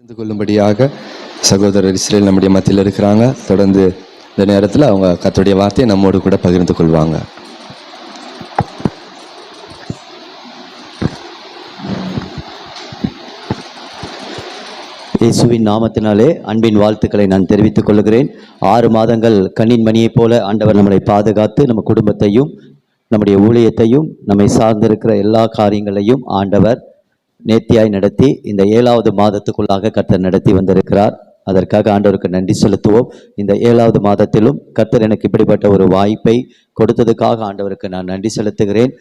தெரிந்து கொள்ளும்படியாக சகோதரர் இஸ்ரேல் நம்முடைய மத்தியில் இருக்கிறாங்க. தொடர்ந்து இந்த நேரத்தில் அவங்க கத்துடைய வார்த்தையை நம்மோடு கூட பகிர்ந்து கொள்வாங்க. இயேசுவின் நாமத்தினாலே அன்பின் வாழ்த்துக்களை நான் தெரிவித்துக் கொள்கிறேன். ஆறு மாதங்கள் கண்ணின் மணியைப் போல ஆண்டவர் நம்மளை பாதுகாத்து நம்ம குடும்பத்தையும் நம்முடைய ஊழியத்தையும் நம்மை சார்ந்திருக்கிற எல்லா காரியங்களையும் ஆண்டவர் நேர்த்தியாய் நடத்தி இந்த ஏழாவது மாதத்துக்குள்ளாக கர்த்தர் நடத்தி வந்திருக்கிறார். அதற்காக ஆண்டவருக்கு நன்றி செலுத்துவோம். இந்த ஏழாவது மாதத்திலும் கர்த்தர் எனக்கு இப்படிப்பட்ட ஒரு வாய்ப்பை கொடுத்ததுக்காக ஆண்டவருக்கு நான் நன்றி செலுத்துகிறேன்.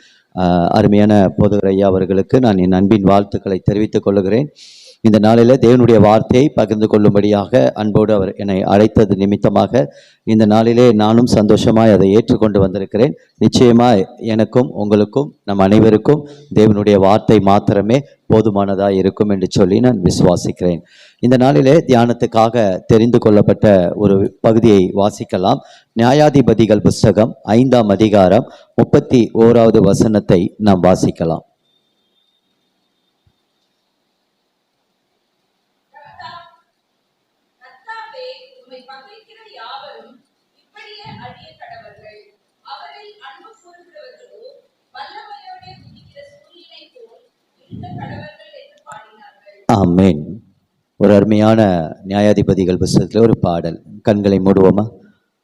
அருமையான போதகர் ஐயா அவர்களுக்கு நான் என் அன்பின் வாழ்த்துக்களை தெரிவித்துக் கொள்கிறேன் இந்த நாளில் தேவனுடைய வார்த்தையை பகிர்ந்து கொள்ளும்படியாக அன்போடு அவர் என்னை அழைத்தது நிமித்தமாக இந்த நாளிலே நானும் சந்தோஷமாய் அதை ஏற்றுக்கொண்டு வந்திருக்கிறேன். நிச்சயமாக எனக்கும் உங்களுக்கும் நம் அனைவருக்கும் தேவனுடைய வார்த்தை மாத்திரமே போதுமானதாக இருக்கும் என்று சொல்லி நான் விசுவாசிக்கிறேன். இந்த நாளிலே தியானத்துக்காக தெரிந்து கொள்ளப்பட்ட ஒரு பகுதியை வாசிக்கலாம். நியாயாதிபதிகள் புஸ்தகம் ஐந்தாம் அதிகாரம் முப்பத்தி ஓராவது வசனத்தை நாம் வாசிக்கலாம். ஆமேன். ஒரு அருமையான நியாயாதிபதிகள் புஸ்தகத்தில் ஒரு பாடல். கண்களை மூடுவோமா?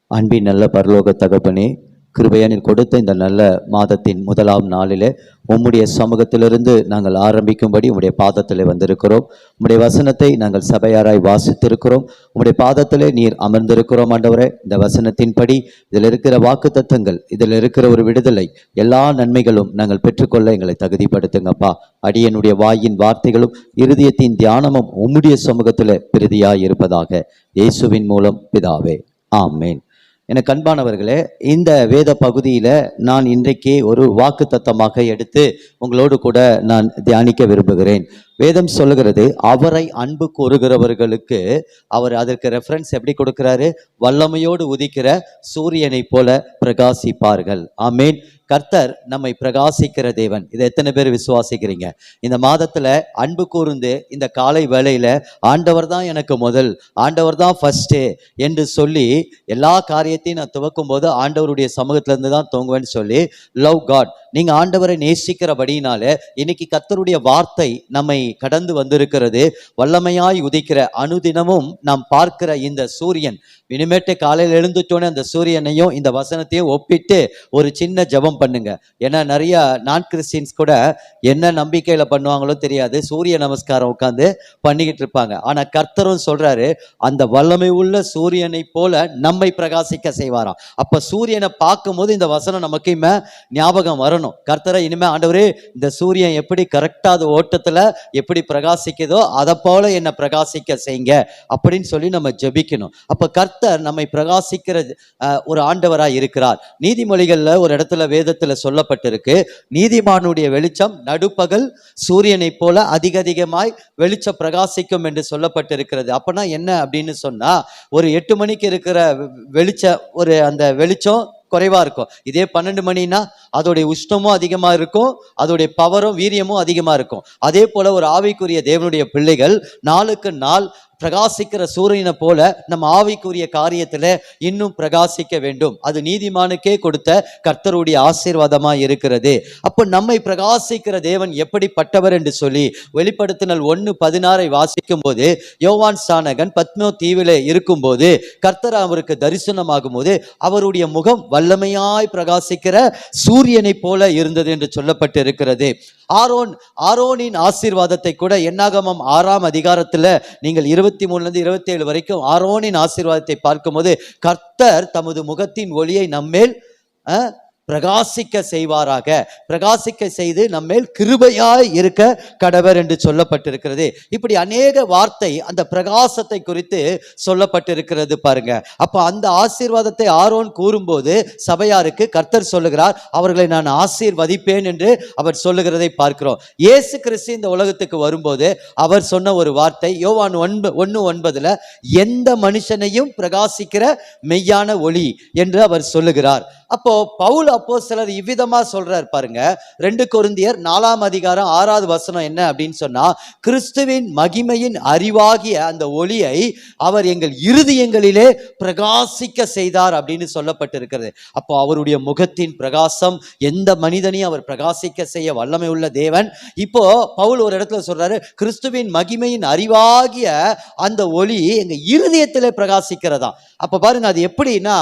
அன்பின் நல்ல பரலோக தகப்பனே கிருபையானில் கொடுத்த இந்த நல்ல மாதத்தின் முதலாம் நாளிலே உம்முடைய சமூகத்திலிருந்து நாங்கள் ஆரம்பிக்கும்படி உம்முடைய பாதத்தில் வந்திருக்கிறோம். உம்முடைய வசனத்தை நாங்கள் சபையாராய் வாசித்திருக்கிறோம். உம்முடைய பாதத்திலே நீர் அமர்ந்திருக்கிறோம் ஆண்டவரே. இந்த வசனத்தின்படி இதில் இருக்கிற வாக்கு தத்துவங்கள் இதில் இருக்கிற ஒரு விடுதலை எல்லா நன்மைகளும் நாங்கள் பெற்றுக்கொள்ள எங்களை தகுதிப்படுத்துங்கப்பா. அடியனுடைய வாயின் வார்த்தைகளும் இருதயத்தின் தியானமும் உம்முடைய சமூகத்தில் பிரதியாய் இருப்பதாக இயேசுவின் மூலம் பிதாவே. ஆமேன். எனக்கு அன்பானவர்களே இந்த வேத பகுதியில் நான் இன்றைக்கு ஒரு வாக்கு தத்தமாக எடுத்து உங்களோடு கூட நான் தியானிக்க விரும்புகிறேன். வேதம் சொல்லுகிறது அவரை அன்பு கூறுகிறவர்களுக்கு அவர் அதற்கு ரெஃபரன்ஸ் எப்படி கொடுக்கிறாரு? வல்லமையோடு உதிக்கிற சூரியனைப் போல பிரகாசிப்பார்கள். ஆமீன். கர்த்தர் நம்மை பிரகாசிக்கிற தேவன். இதை எத்தனை பேர் விசுவாசிக்கிறீங்க? இந்த மாதத்துல அன்பு கூர்ந்து இந்த காலை வேளையில ஆண்டவர் தான் எனக்கு முதல் ஆண்டவர் தான் ஃபர்ஸ்ட் என்று சொல்லி எல்லா காரியத்தையும் நான் துவக்கும் போது ஆண்டவருடைய சமூகத்திலேருந்து தான் துவங்குவேன்னு சொல்லி லவ் காட் நீங்க ஆண்டவரை நேசிக்கிறபடினால இன்னைக்கு கர்த்தருடைய வார்த்தை நம்மை கடந்து வந்திருக்கிறது. வல்லமையாய் உதிக்கிற அனுதினமும் நாம் பார்க்கிற இந்த சூரியன். இனிமேட்டு காலையில் எழுந்துட்டோன்னே அந்த சூரியனையும் இந்த வசனத்தையும் ஒப்பிட்டு ஒரு சின்ன ஜெபம் பண்ணுங்க. ஏன்னா நிறைய நான் கிறிஸ்டின்ஸ் கூட என்ன நம்பிக்கையில பண்ணுவாங்களோ தெரியாது. சூரிய நமஸ்காரம் உட்காந்து பண்ணிக்கிட்டு இருப்பாங்க. ஆனா கர்த்தரும் சொல்றாரு அந்த வல்லமை உள்ள சூரியனை போல நம்மை பிரகாசிக்க செய்வாராம். அப்ப சூரியனை பார்க்கும்போது இந்த வசனம் நமக்கு ஞாபகம் வரணும். கர்த்தரை இனிமே ஆண்டவரே இந்த சூரியன் எப்படி கரெக்டாக அது ஓட்டத்துல எப்படி பிரகாசிக்குதோ அதை போல என்னை பிரகாசிக்க செய்யுங்க அப்படின்னு சொல்லி நம்ம ஜெபிக்கணும். அப்ப கர்த்தர் நம்மை பிரகாசிக்கிற ஒரு ஆண்டவராக இருக்கிறார். நீதிமொழிகளில் ஒரு இடத்துல வேதத்தில் சொல்லப்பட்டிருக்கு. நீதிமானுடைய வெளிச்சம் நடுப்பகல் சூரியனைப் போல அதிக அதிகமாய் வெளிச்சம் பிரகாசிக்கும் என்று சொல்லப்பட்டிருக்கிறது. அப்பனா என்ன அப்படின்னு சொன்னா ஒரு எட்டு மணிக்கு இருக்கிற வெளிச்ச ஒரு அந்த வெளிச்சம் குறைவா இருக்கும். இதே பன்னெண்டு மணினா அதோடைய உஷ்ணமும் அதிகமா இருக்கும் அதோடைய பவரும் வீரியமும் அதிகமா இருக்கும். அதே போல ஒரு ஆவிக்குரிய தேவனுடைய பிள்ளைகள் நாளுக்கு நாள் பிரகாசிக்கிற சூரியனை போல நம்ம ஆவிக்குரிய காரியத்துல இன்னும் பிரகாசிக்க வேண்டும். அது நீதிமானுக்கே கொடுத்த கர்த்தருடைய ஆசீர்வாதமாக இருக்கிறது. அப்போ நம்மை பிரகாசிக்கிற தேவன் எப்படிப்பட்டவர் என்று சொல்லி வெளிப்படுத்தினல் ஒன்று பதினாறை வாசிக்கும் போது யோவான் சானகன் பத்மோ தீவில் இருக்கும்போது கர்த்தர் அவருக்கு தரிசனமாகும் போது அவருடைய முகம் வல்லமையாய் பிரகாசிக்கிற சூரியனைப் போல இருந்தது என்று சொல்லப்பட்டு இருக்கிறது ஆரோன் ஆரோனின் ஆசீர்வாதத்தை கூட என்னாகமம் ஆறாம் அதிகாரத்துல நீங்கள் இருபத்தி மூணுல இருந்து இருபத்தி ஏழு வரைக்கும் ஆரோனின் ஆசீர்வாதத்தை பார்க்கும்போது கர்த்தர் தமது முகத்தின் ஒளியை நம்மேல் பிரகாசிக்க செய்வாராக. பிரகாசிக்க செய்து நம்மேல் கிருபையாய் இருக்க கடவர் என்று சொல்லப்பட்டிருக்கிறது. இப்படி அநேக வார்த்தை அந்த பிரகாசத்தை குறித்து சொல்லப்பட்டிருக்கிறது பாருங்க. அப்ப அந்த ஆசீர்வாதத்தை ஆரோன் கூறும்போது சபையாருக்கு கர்த்தர் சொல்லுகிறார் அவர்களை நான் ஆசீர்வதிப்பேன் என்று அவர் சொல்லுகிறதை பார்க்கிறோம். இயேசு கிறிஸ்து இந்த உலகத்துக்கு வரும்போது அவர் சொன்ன ஒரு வார்த்தை யோவான் ஒன்ப ஒன்று ஒன்பதுல எந்த மனுஷனையும் பிரகாசிக்கிற மெய்யான ஒளி என்று அவர் சொல்லுகிறார். அப்போ பவுல் அப்போ சிலர் இவ்விதமா சொல்றாரு பாருங்க. ரெண்டு கொருந்தியர் நாலாம் அதிகாரம் ஆறாவது வசனம் என்ன அப்படின்னு சொன்னா கிறிஸ்துவின் மகிமையின் அறிவாகிய அந்த ஒளியை அவர் எங்கள் இருதயங்களிலே பிரகாசிக்க செய்தார் அப்படின்னு சொல்லப்பட்டிருக்கிறது. அப்போ அவருடைய முகத்தின் பிரகாசம் எந்த மனிதனையும் அவர் பிரகாசிக்க செய்ய வல்லமை உள்ள தேவன். இப்போ பவுல் ஒரு இடத்துல சொல்றாரு கிறிஸ்துவின் மகிமையின் அறிவாகிய அந்த ஒளி எங்க இருதயத்திலே பிரகாசிக்கிறதா? அப்ப பாருங்க அது எப்படின்னா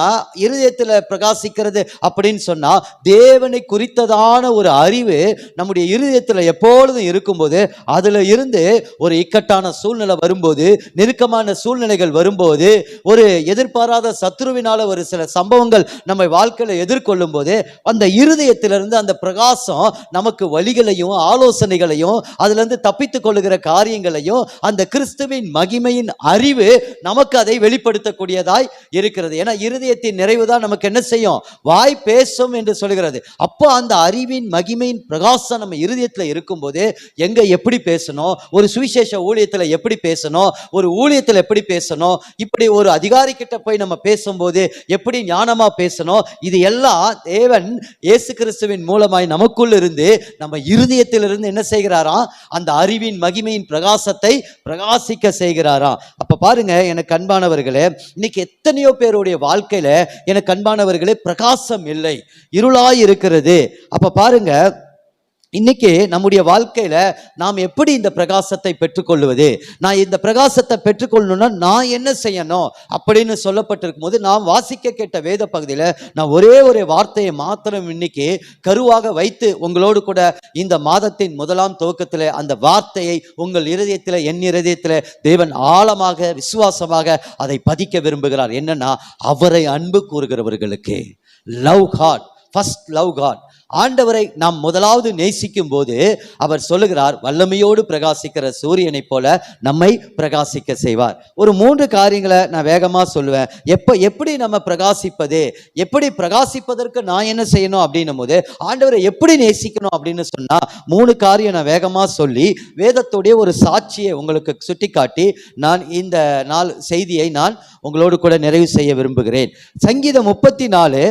இருதயத்துல பிரகாசிக்கிறது அப்படின்னு சொன்ன தேவனை குறித்ததான ஒரு அறிவு நம்முடைய இருதயத்துல எப்பொழுதும் இருக்கும்போது அதுல இருந்து ஒரு இக்கட்டான சூழ்நிலை வரும்போது நெருக்கமான சூழ்நிலைகள் வரும்போது ஒரு எதிர்பாராத சத்ருவினால ஒரு சில சம்பவங்கள் நம்ம வாழ்க்கையில எதிர்கொள்ளும் போது அந்த இருதயத்திலிருந்து அந்த பிரகாசம் நமக்கு வழிகளையும் ஆலோசனைகளையும் அதுல இருந்து தப்பித்து கொள்ளுகிற காரியங்களையும் அந்த கிறிஸ்துவின் மகிமையின் அறிவு நமக்கு அதை வெளிப்படுத்தக்கூடியதாய் இருக்கிறது. ஏன்னா இருதயத்தின் நிறைவு தான் நமக்கு என்ன செய்யும்? வாய் பேசும் என்று சொல்கிறது அப்போ அந்த அறிவின் மகிமையின் பிரகாசம் நம்ம இருதயத்தில் இருக்கும்போது எங்க எப்படி பேசணும்? ஒரு சுவிசேஷ ஊழியத்தில் எப்படி பேசணும்? ஒரு ஊழியத்தில் எப்படி பேசணும்? இப்படி ஒரு அதிகாரி கிட்ட போய் நம்ம பேசும்போது எப்படி ஞானமா பேசணும்? இது எல்லாம் தேவன் இயேசு கிறிஸ்துவின் மூலமாய் நமக்குள் இருந்து நம்ம இருதயத்திலிருந்து என்ன செய்கிறாராம்? அந்த அறிவின் மகிமையின் பிரகாசத்தை பிரகாசிக்க செய்கிறாராம். அப்ப பாருங்க எனக்கு அன்பானவர்களே இன்னைக்கு எத்தனையோ பேருடைய வாழ்க்கையில எனக்கு அன்பானவர்களே பிரகாசம் இல்லை. இருளாய் இருக்கிறது அப்ப பாருங்க இன்னைக்கு நம்முடைய வாழ்க்கையில நாம் எப்படி இந்த பிரகாசத்தை பெற்றுக்கொள்வது? நான் இந்த பிரகாசத்தை பெற்றுக்கொள்ளணும்னா நான் என்ன செய்யணும்? அப்படின்னு சொல்லப்பட்டிருக்கும் போது நாம் வாசிக்க கேட்ட வேத பகுதியில நான் ஒரே ஒரு வார்த்தையை மாத்திரம் இன்னைக்கு கருவாக வைத்து உங்களோடு கூட இந்த மாதத்தின் முதலாம் துவக்கத்தில் அந்த வார்த்தையை உங்கள் இருதயத்தில் என் இருதயத்தில் தேவன் ஆழமாக விசுவாசமாக அதை பதிக்க விரும்புகிறார். என்னன்னா அவரை அன்பு கூறுகிறவர்களுக்கு. Love god first love god ஆண்டவரை நாம் முதலாவது நேசிக்கும் போது அவர் சொல்லுகிறார் வல்லமையோடு பிரகாசிக்கிற சூரியனைப் போல நம்மை பிரகாசிக்க செய்வார். ஒரு மூன்று காரியங்களை நான் வேகமாக சொல்லுவேன். எப்போ எப்படி நம்ம பிரகாசிப்பது? எப்படி பிரகாசிப்பதற்கு நான் என்ன செய்யணும் அப்படின்னும் போது ஆண்டவரை எப்படி நேசிக்கணும் அப்படின்னு சொன்னால் மூணு காரியம் நான் வேகமாக சொல்லி வேதத்துடைய ஒரு சாட்சியை உங்களுக்கு சுட்டிக்காட்டி நான் இந்த நாள் செய்தியை நான் உங்களோடு கூட நிறைவு செய்ய விரும்புகிறேன். சங்கீதம் முப்பத்தி நாலு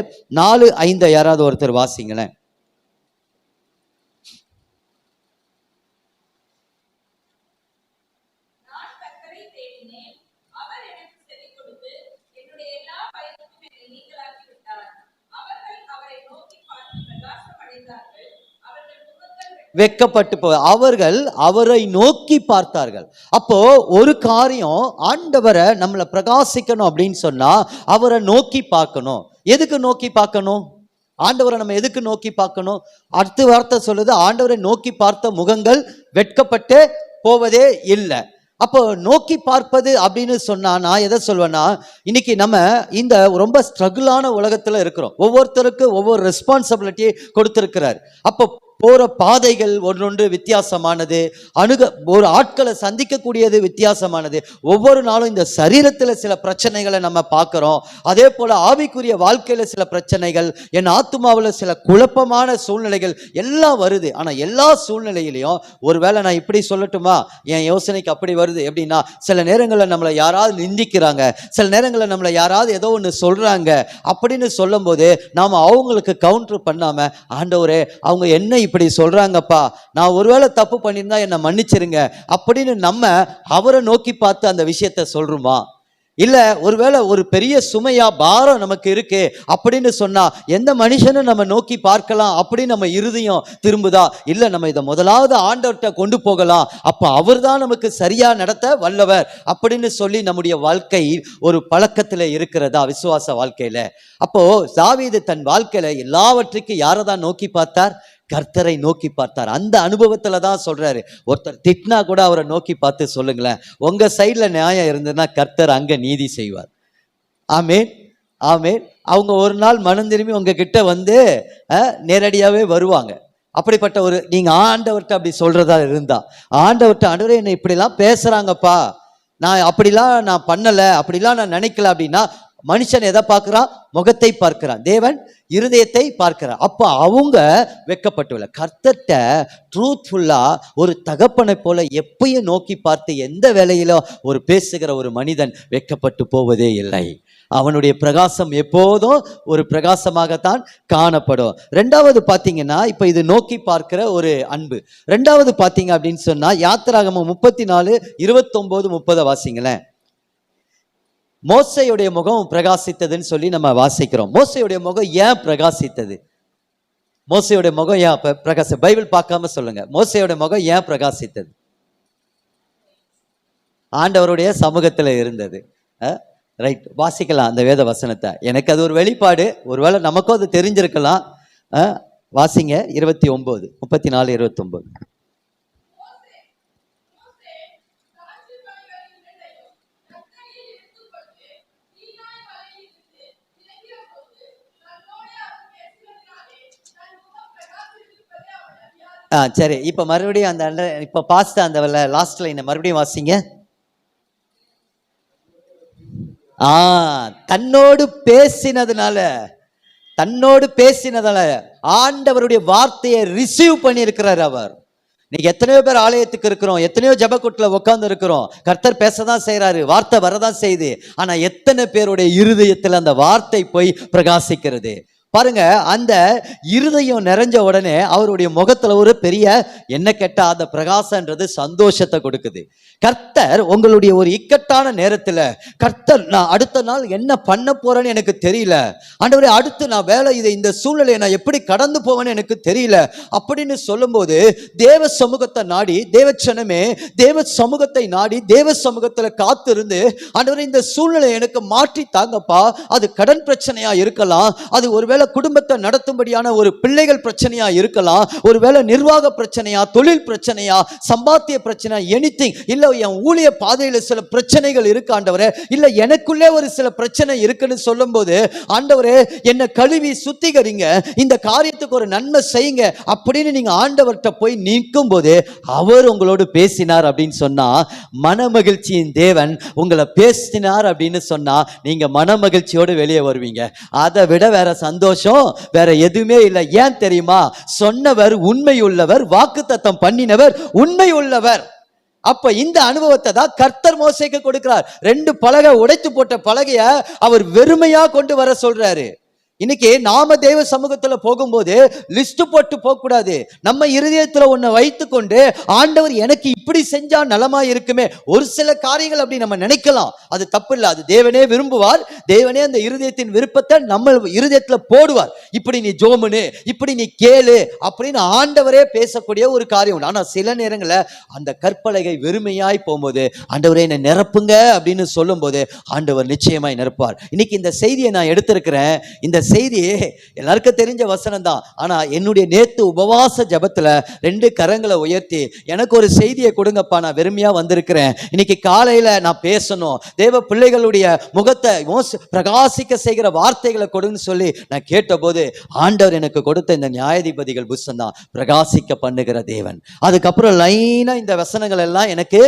நாலு ஐந்து யாராவது ஒருத்தர் வாசிங்களேன் நான் கர்த்தரை தேடினேன் அவர் எனக்கு செவி கொடுத்து என்னுடைய எல்லா பயத்துக்கும் என்னை நீங்களாக்கி விட்டார் அவர்கள் அவரை நோக்கி பார்த்து பிரகாசம் அடைந்தார்கள் அவர்கள் வெக்கப்பட்டு வெட்கப்பட்டு போ அவர்கள் அவரை நோக்கி பார்த்தார்கள். அப்போ ஒரு காரியம் ஆண்டவரை நம்மளை பிரகாசிக்கணும் அப்படின்னு சொன்னா அவரை நோக்கி பார்க்கணும். எதுக்கு நோக்கி பார்க்கணும்? ஆண்டவரை நம்ம எதுக்கு நோக்கி பார்க்கணும்? அடுத்த வார்த்தை சொல்லுது ஆண்டவரை நோக்கி பார்த்த முகங்கள் வெட்கப்பட்டு போவதே இல்லை. அப்போ நோக்கி பார்ப்பது அப்படின்னு சொன்னா நான் எதை சொல்வேன்னா இன்னைக்கு நம்ம இந்த ரொம்ப ஸ்ட்ரகிளான உலகத்துல இருக்கிறோம். ஒவ்வொருத்தருக்கு ஒவ்வொரு ரெஸ்பான்சிபிலிட்டி கொடுத்துருக்கிறார். அப்போ போற பாதைகள் ஒன்றொன்று வித்தியாசமானது. அணுக ஒரு ஆட்களை சந்திக்கக்கூடியது வித்தியாசமானது. ஒவ்வொரு நாளும் இந்த சரீரத்தில் சில பிரச்சனைகளை நம்ம பார்க்குறோம். அதே போல ஆவிக்குரிய வாழ்க்கையில் சில பிரச்சனைகள் என் ஆத்மாவில் சில குழப்பமான சூழ்நிலைகள் எல்லாம் வருது. ஆனால் எல்லா சூழ்நிலையிலையும் ஒருவேளை நான் இப்படி சொல்லட்டுமா? என் யோசனைக்கு அப்படி வருது எப்படின்னா சில நேரங்களில் நம்மளை யாராவது நிந்திக்கிறாங்க. சில நேரங்களில் நம்மளை யாராவது ஏதோ ஒன்று சொல்கிறாங்க அப்படின்னு சொல்லும்போது நாம் அவங்களுக்கு கவுண்டர் பண்ணாமல் ஆண்டவரே அவங்க என்ன இப்படி சொல்றாங்கப்பா. நான் ஒருவேளை தப்பு பண்ணியிருந்தா என்னை மன்னிச்சிருங்க. அப்படின்னு நம்ம அவரை நோக்கி பார்த்து அந்த விஷயத்த சொல்றோமா? இல்ல ஒருவேளை ஒரு பெரிய சுமையா பாரம் நமக்கு இருக்கு அப்படின்னு சொன்னா எந்த மனுஷனும் நம்ம நோக்கி பார்க்கலாம் அப்படின்னு நம்ம இருதயம் திரும்புதா? இல்ல நம்ம இதை முதலாவது ஆண்டவர்கிட்ட கொண்டு போகலாம். அப்ப அவர்தான் நமக்கு சரியா நடத்த வல்லவர் அப்படின்னு சொல்லி நம்முடைய வாழ்க்கை ஒரு பழக்கத்துல இருக்கிறதா விசுவாச வாழ்க்கையில? அப்போ இது தன் வாழ்க்கையில எல்லாவற்றுக்கும் யாரை தான் நோக்கி பார்த்தார்? கர்த்தரை நோக்கி பார்த்தார். அந்த அனுபவத்தில் தான் சொல்கிறாரு ஒருத்தர் திட்டினா கூட அவரை நோக்கி பார்த்து சொல்லுங்களேன். உங்கள் சைடில் நியாயம் இருந்ததுன்னா கர்த்தர் அங்கே நீதி செய்வார். ஆமேன். ஆமேன். அவங்க ஒரு நாள் மனம் திரும்பி உங்ககிட்ட வந்து நேரடியாகவே வருவாங்க. அப்படிப்பட்ட ஒரு நீங்கள் ஆண்டவர்கிட்ட அப்படி சொல்கிறதா இருந்தா ஆண்டவர்கிட்ட ஆண்டவரே என்னை இப்படிலாம் பேசுகிறாங்கப்பா நான் அப்படிலாம் நான் பண்ணலை அப்படிலாம் நான் நினைக்கல அப்படின்னா மனுஷன் எதை பார்க்குறான்? முகத்தை பார்க்கிறான். தேவன் இருதயத்தை பார்க்கிறார் அப்போ அவங்க வெக்கப்பட்டுள்ள கர்த்தட்ட ட்ரூத்ஃபுல்லா ஒரு தகப்பனை போல எப்பயும் நோக்கி பார்த்து எந்த வேலையிலோ ஒரு பேசுகிற ஒரு மனிதன் வெக்கப்பட்டு போவதே இல்லை. அவனுடைய பிரகாசம் எப்போதும் ஒரு பிரகாசமாகத்தான் காணப்படும். ரெண்டாவது பார்த்தீங்கன்னா இப்போ இது நோக்கி பார்க்கிற ஒரு அன்பு. ரெண்டாவது பார்த்தீங்க அப்படின்னு சொன்னால் யாத்திராகமம் முப்பத்தி நாலு இருபத்தொம்போது முப்பதை வாசிங்களேன். மோசையுடைய முகம் பிரகாசித்ததுன்னு சொல்லி நம்ம வாசிக்கிறோம். மோசையுடைய முகம் ஏன் பிரகாசித்தது? மோசையுடைய முகம் ஏன் பிரகாச பைபிள் பார்க்காம சொல்லுங்க. மோசையோட முகம் ஏன் பிரகாசித்தது? ஆண்டவருடைய சமூகத்தில் இருந்தது. ரைட் வாசிக்கலாம் அந்த வேத வசனத்தை. எனக்கு அது ஒரு வெளிப்பாடு. ஒருவேளை நமக்கும் அது தெரிஞ்சிருக்கலாம். வாசிங்க இருபத்தி ஒன்பது முப்பத்தி நாலு இருபத்தொம்பது ஆ சரி. இப்போ மறுபடியும் அந்த இப்போ பாஸ்ட் அந்த லாஸ்ட் லைனை மறுபடியும் வாசிங்க. ஆ தன்னோடு பேசினதுனால தன்னோடு பேசினதால ஆண்டவருடைய வார்த்தையை ரிசீவ் பண்ணியிருக்கிறார் அவர். நீங்க எத்தனையோ பேர் ஆலயத்துக்கு இருக்கிறோம் எத்தனையோ ஜபக்குட்டில் உட்காந்து இருக்கிறோம். கர்த்தர் பேசதான் செய்கிறாரு வார்த்தை வரதான் செய்யுது ஆனால் எத்தனை பேருடைய இருதயத்தில் அந்த வார்த்தை போய் பிரகாசிக்கிறது? பாருங்க அந்த இருதயம் நிறைஞ்ச உடனே அவருடைய முகத்துல ஒரு பெரிய என்ன கேட்டா அந்த பிரகாசன்றது சந்தோஷத்தை கொடுக்குது. கர்த்தர் உங்களுடைய ஒரு இக்கட்டான நேரத்துல கர்த்தர் நான் அடுத்த நாள் என்ன பண்ண போறேன்னு எனக்கு தெரியல. ஆண்டவரே அடுத்து நான் வேலை இதை இந்த சூழ்நிலையை நான் எப்படி கடந்து போவேன்னு எனக்கு தெரியல. அப்படின்னு சொல்லும்போது தேவ சமூகத்தை நாடி தேவச்சனமே தேவ சமூகத்தை நாடி தேவ சமூகத்துல காத்திருந்து ஆண்டவரே இந்த சூழ்நிலை எனக்கு மாற்றி தாங்கப்பா. அது கடன் பிரச்சனையா இருக்கலாம். அது ஒருவேளை குடும்பத்தை நடத்தும்படியான ஒரு பிள்ளைகள் பிரச்சனையா இருக்கலாம் ஒருவேளை நிர்வாக பிரச்சனையா தொழில் பிரச்சனையா சம்பாத்திய பிரச்சனை எனிதிங் இல்ல என் ஊழிய பாதையில சில பிரச்சனைகள் இருக்கு ஆண்டவரே இல்ல எனக்குள்ளே ஒரு சில பிரச்சனை இருக்குன்னு சொல்லும்போது ஆண்டவரே என்னை கழுவி சுத்திகரிங்க இந்த காரியத்துக்கு ஒரு நன்மை செய்யுங்க அப்படின்னு நீங்க ஆண்டவர்கிட்ட போய் நிற்கும் போது அவர் உங்களோடு பேசினார் அப்படின்னு சொன்னா மனமகிழ்ச்சியின் தேவன் உங்களை பேசினார் அப்படின்னு சொன்னா நீங்க மனமகிழ்ச்சியோடு வெளியே வருவீங்க. அதை விட வேற சந்தோஷம் வேற எதுவுமே இல்லை. ஏன் தெரியுமா? சொன்னவர் உண்மையுள்ளவர் வாக்குத்தத்தம் பண்ணினவர் உண்மை உள்ளவர் அப்ப இந்த அனுபவத்தை தான் கர்த்தர் மோசைக்கு கொடுக்கிறார். ரெண்டு பலகை உடைத்து போட்ட பலகைய அவர் வெறுமையா கொண்டு வர சொல்றாரு. இன்னைக்கு நாம தேவ சமூகத்துல போகும்போது லிஸ்ட் போட்டு போக கூடாது நம்ம இருதயத்துல ஒன்னை வைத்துக்கொண்டு ஆண்டவர் எனக்கு இப்படி செஞ்சா நலமா இருக்குமே? ஒரு சில காரியங்கள் அப்படி நம்ம நினைக்கலாம். அது தப்பு இல்லை. அது தேவனே விரும்புவார். தேவனே அந்த இருதயத்தின் விருப்பத்தை நம்ம இருதயத்துல போடுவார். இப்படி நீ ஜோமுனு இப்படி நீ கேளு அப்படின்னு ஆண்டவரே பேசக்கூடிய ஒரு காரியம் உண்டு. ஆனா சில நேரங்கள்ல அந்த கற்பலகை வெறுமையாய் போகும்போது ஆண்டவரே என்னை நிரப்புங்க அப்படின்னு சொல்லும்போது ஆண்டவர் நிச்சயமாய் நிரப்புவார். இன்னைக்கு இந்த செய்தியை நான் எடுத்திருக்கிறேன். இந்த செய்தி எல்லாருக்கும் தெரிஞ்ச வசனம் தான் ஆனா என்னுடைய நேத்து உபவாச ஜபத்துல ரெண்டு கரங்களை உயர்த்தி எனக்கு ஒரு செய்தியை கொடுங்கப்பா நான் வெறுமையா வந்திருக்கிறேன். இன்னைக்கு காலையில நான் பேசணும். தேவ பிள்ளைகளுடைய முகத்தை மோச- பிரகாசிக்க செய்கிற வார்த்தைகளை கொடுன்னு சொல்லி நான் கேட்டபோது ஆண்டவர் எனக்கு கொடுத்த இந்த நியாயாதிபதிகள் புஸ்தம் தான் பிரகாசிக்க பண்ணுகிற தேவன். அதுக்கப்புறம் லைனா இந்த வசனங்கள் எல்லாம் எனக்கு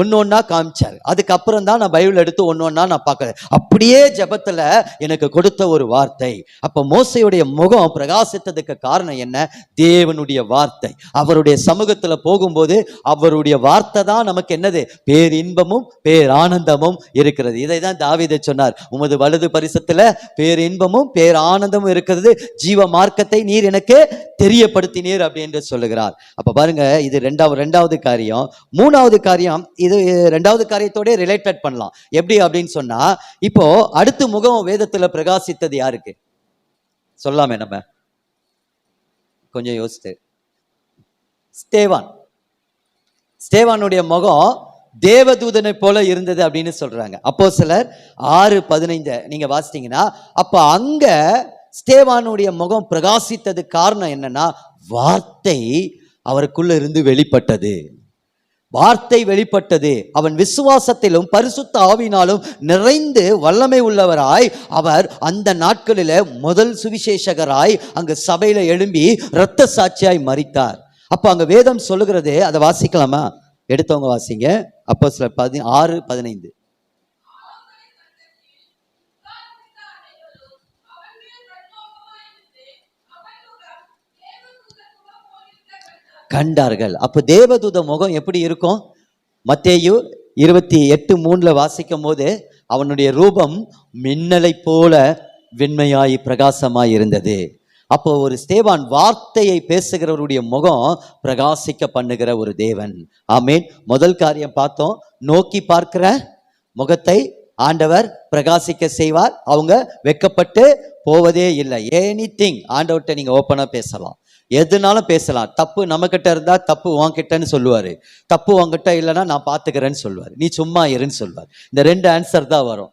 ஒன்று ஒன்றா காமிச்சார். அதுக்கப்புறம் தான் நான் பைபிள் எடுத்து ஒன்று ஒன்றா நான் பார்க்குறேன். அப்படியே ஜபத்தில் எனக்கு கொடுத்த ஒரு வார்த்தை. அப்போ மோசையுடைய முகம் பிரகாசித்ததுக்கு காரணம் என்ன? தேவனுடைய வார்த்தை. அவருடைய சமூகத்தில் போகும்போது அவருடைய வார்த்தை தான் நமக்கு என்னது? பேரின்பமும் பேரானந்தமும் இருக்கிறது. இதை தான் தாவீது சொன்னார். உமது வலது பரிசத்துல பேரின்பமும் பேரானந்தமும் இருக்கிறது. ஜீவ மார்க்கத்தை நீர் எனக்கு தெரியப்படுத்தினீர் அப்படின்னு சொல்லுகிறார். அப்போ பாருங்க இது ரெண்டாவது ரெண்டாவது காரியம். மூணாவது காரியம் இது ரெண்டாவது காரியத்தோடய ரிலேட்டட் பண்ணலாம். எப்படி அப்படின்னு சொன்னா இப்போ அடுத்து முகம் வேதத்துல பிரகாசித்தது யாருக்கு? சொல்லாமே நம்ம. கொஞ்சம் யோசித்து. ஸ்டேவான். ஸ்டேவானுடைய முகம் தேவதூதனை போல இருந்தது அப்படின்னு சொல்றாங்க. அப்போ சிலர் ஆறு பதினைந்து நீங்க வாசித்தீங்கன்னா அப்ப அங்க ஸ்டேவானுடைய முகம் பிரகாசித்தது காரணம் என்னன்னா வார்த்தை அவருக்குள்ள இருந்து வெளிப்பட்டது. வார்த்தை வெளிப்பட்டது. அவன் விசுவாசத்திலும் பரிசுத்த ஆவினாலும் நிறைந்து வல்லமை உள்ளவராய் அவர் அந்த நாட்களில் முதல் சுவிசேஷகராய் அங்கு சபையில் எழும்பி இரத்த சாட்சியாய் மறித்தார் அப்போ அங்கே வேதம் சொல்லுகிறது அதை வாசிக்கலாமா? எடுத்தவங்க வாசிங்க. அப்போ சில பதி ஆறு பதினைந்து. கண்டார்கள். அப்போ தேவதூத முகம் எப்படி இருக்கும்? மத்தேயு இருபத்தி எட்டு மூணில் வாசிக்கும் போது அவனுடைய ரூபம் மின்னலைப் போல வெண்மையாய் பிரகாசமாய் இருந்தது. அப்போ ஒரு ஸ்தேவான் வார்த்தையை பேசுகிறவருடைய முகம் பிரகாசிக்க பண்ணுகிற ஒரு தேவன். ஆமீன். முதல் காரியம் பார்த்தோம். நோக்கி பார்க்கிற முகத்தை ஆண்டவர் பிரகாசிக்க செய்வார். அவங்க வெக்கப்பட்டு போவதே இல்லை. எனி திங் ஆண்டவர்கிட்ட நீங்கள் ஓப்பனாக பேசலாம். எதுனாலும் பேசலாம். தப்பு நம்மக்கிட்ட இருந்தா தப்பு உன்கிட்டன்னு சொல்லுவார். தப்பு உன்கிட்ட இல்லைன்னா நான் பார்த்துக்கிறேன்னு சொல்லுவார். நீ சும்மா இருன்னு சொல்லுவார். இந்த ரெண்டு ஆன்சர் தான் வரும்.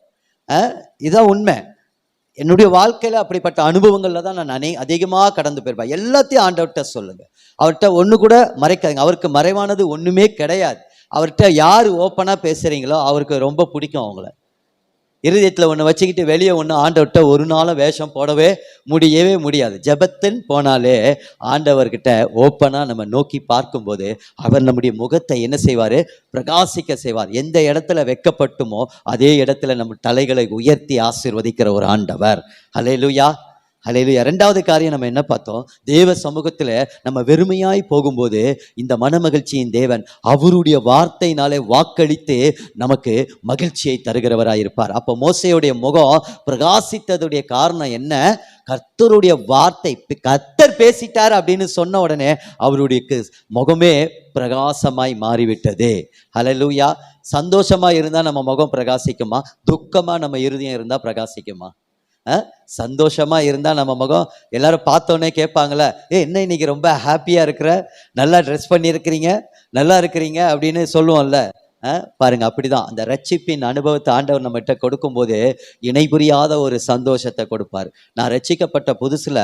இதான் உண்மை. என்னுடைய வாழ்க்கையில் அப்படிப்பட்ட அனுபவங்களில் தான் நான் அனை அதிகமாக கடந்து போயிருப்பேன். எல்லாத்தையும் ஆண்டவர்கிட்ட சொல்லுங்கள் அவர்கிட்ட ஒன்று கூட மறைக்காதீங்க. அவருக்கு மறைவானது ஒன்றுமே கிடையாது. அவர்கிட்ட யார் ஓப்பனாக பேசுகிறீங்களோ அவருக்கு ரொம்ப பிடிக்கும் அவங்கள. இருதயத்தில் ஒன்று வச்சுக்கிட்டு வெளியே ஒன்று ஆண்டவர்கிட்ட ஒரு நாளும் வேஷம் போடவே முடியவே முடியாது. ஜெபத்தின் போனாலே ஆண்டவர்கிட்ட ஓப்பனாக நம்ம நோக்கி பார்க்கும்போது அவர் நம்முடைய முகத்தை என்ன செய்வார்? பிரகாசிக்க செய்வார். எந்த இடத்துல வெக்கப்பட்டுமோ அதே இடத்துல நம்ம தலைகளை உயர்த்தி ஆசிர்வதிக்கிற ஒரு ஆண்டவர். ஹலேலுயா ஹalleluya ரெண்டாவது காரியம் நம்ம என்ன பார்த்தோம்? தேவ சமூகத்தில் நம்ம வெறுமையாய் போகும்போது இந்த மனமகிழ்ச்சியின் தேவன் அவருடைய வார்த்தையினாலே வாக்களித்து நமக்கு மகிழ்ச்சியை தருகிறவராக இருப்பார் அப்போ மோசையுடைய முகம் பிரகாசித்ததுடைய காரணம் என்ன? கர்த்தருடைய வார்த்தை கர்த்தர் பேசிட்டார் அப்படின்னு சொன்ன உடனே அவருடைய முகமே பிரகாசமாய் மாறிவிட்டது. ஹலலூயா சந்தோஷமா இருந்தா நம்ம முகம் பிரகாசிக்குமா? துக்கமா நம்ம இருதயம் இருந்தா பிரகாசிக்குமா? சந்தோஷமா இருந்தா நம்ம முகம் எல்லாரும் பார்த்தோன்னே கேட்பாங்களே ஏ என்ன இன்னைக்கு ரொம்ப ஹாப்பியா இருக்கிற? நல்லா ட்ரெஸ் பண்ணியிருக்கிறீங்க? நல்லா இருக்கிறீங்க? அப்படின்னு சொல்லுவோம்ல. பாருங்க அப்படிதான். அந்த ரட்சிப்பின் அனுபவத்தை ஆண்டவர் நம்மகிட்ட கொடுக்கும்போது இணை புரியாத ஒரு சந்தோஷத்தை கொடுப்பார். நான் ரட்சிக்கப்பட்ட புதுசுல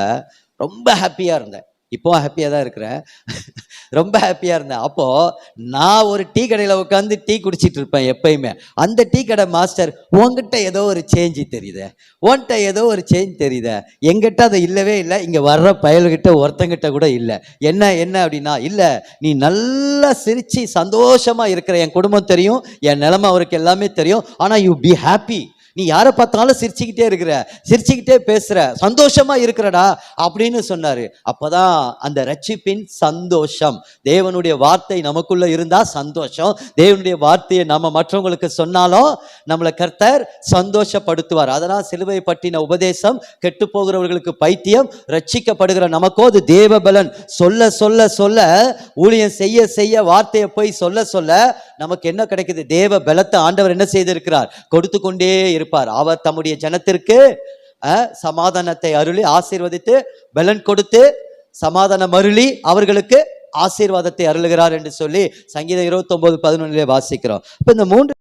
ரொம்ப ஹாப்பியா இருந்தேன். இப்போ ஹாப்பியாக தான் இருக்கிறேன் ரொம்ப ஹாப்பியாக இருந்தேன். அப்போது நான் ஒரு டீ கடையில் உட்காந்து டீ குடிச்சிட்டு இருப்பேன் எப்பயுமே. அந்த டீ கடை மாஸ்டர் உங்ககிட்ட ஏதோ ஒரு சேஞ்சு தெரியுது. உன்கிட்ட ஏதோ ஒரு சேஞ்ச் தெரியுது. எங்கிட்ட அது இல்லவே இல்லை. இங்கே வர்ற பயல்கிட்ட ஒருத்தங்கிட்ட கூட இல்லை. என்ன என்ன அப்படின்னா இல்லை நீ நல்லா சிரித்து சந்தோஷமாக இருக்கிற என் குடும்பம் தெரியும். என் நிலமை அவருக்கு எல்லாமே தெரியும். ஆனால் யூ பி ஹாப்பி நீ யாரை பார்த்தாலும் சிரிச்சுக்கிட்டே இருக்கிற சிரிச்சுக்கிட்டே பேசுற சந்தோஷமா இருக்கிறடா அப்படின்னு சொன்னாரு. அப்பதான் அந்த ரட்சிப்பின் சந்தோஷம். தேவனுடைய வார்த்தை நமக்குள்ள இருந்தா சந்தோஷம். தேவனுடைய வார்த்தையை நம்ம மற்றவங்களுக்கு சொன்னாலும் நம்மளை கர்த்தர் சந்தோஷப்படுத்துவார். அதனால் சிலுவை பற்றின உபதேசம் கெட்டு போகிறவர்களுக்கு பைத்தியம் ரட்சிக்கப்படுகிற நமக்கோ அது தேவபலன். சொல்ல சொல்ல சொல்ல ஊழியம் செய்ய செய்ய வார்த்தையை போய் சொல்ல சொல்ல நமக்கு என்ன கிடைக்குது? தேவ பலத்தை ஆண்டவர் என்ன செய்திருக்கிறார்? கொடுத்து கொண்டே இருப்பார். அவர் தம்முடைய ஜனத்திற்கு சமாதானத்தை அருளி ஆசீர்வதித்து பலன் கொடுத்து சமாதானம் அருளி அவர்களுக்கு ஆசீர்வாதத்தை அருளுகிறார் என்று சொல்லி சங்கீதம் இருபத்தொன்பது பதினொன்றிலே வாசிக்கிறோம். இப்ப இந்த மூன்று